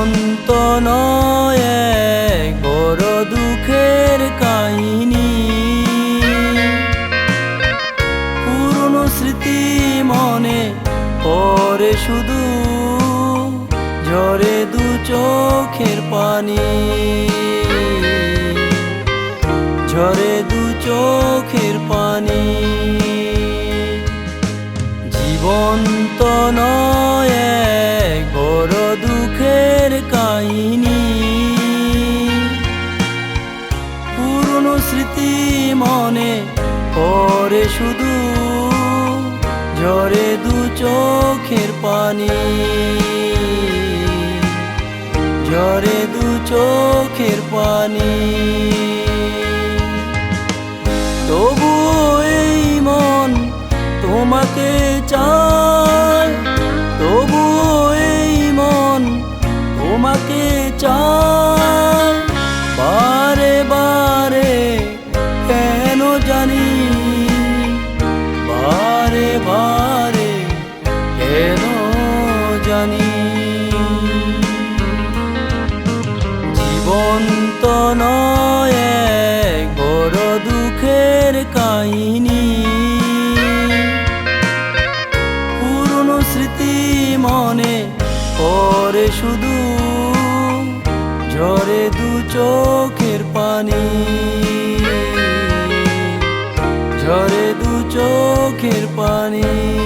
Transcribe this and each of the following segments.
জীবন্ত নয় বড় দুঃখের কাহিনী। পুরনো স্মৃতি মনে পরে শুধু ঝরে দু চোখের পানি। ঝরে দু চোখের পানি। জীবন্ত নয় স্মৃতি মনে পরে শুধু, ঝরে দু চোখের পানি। ঝরে দু চোখের পানি। তবু এই মন তোমাকে চায়। পরে শুধু ঝরে দু চোখের পানি। ঝরে দু চোখের পানি।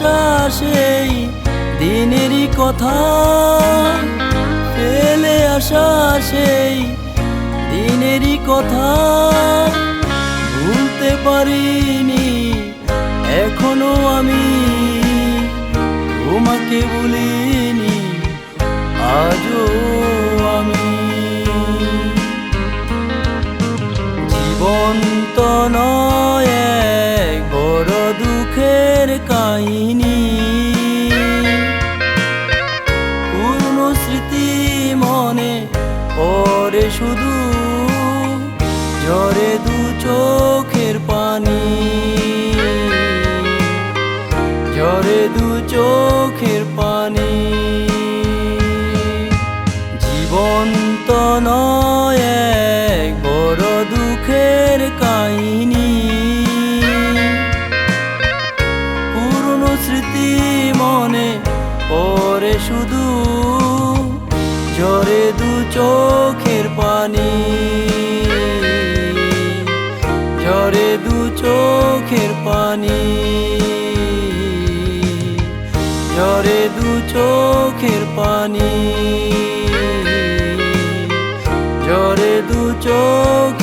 আসা সেই দিনেরই কথা। ফেলে আসা সেই দিনেরই কথা। ভুলতে পারিনি, এখনও আমি তোমাকে বলিনি। আজও চোখের পানি। ঝরে দু চোখের পানি। জীবন্ত নয় এক বড় দুঃখের কাহিনী। পুরনো স্মৃতি মনে পরে শুধু। ঝরে দু চোখের পানি। চোখের পানি। ঝরে দু চোখের পানি। ঝরে দু পানি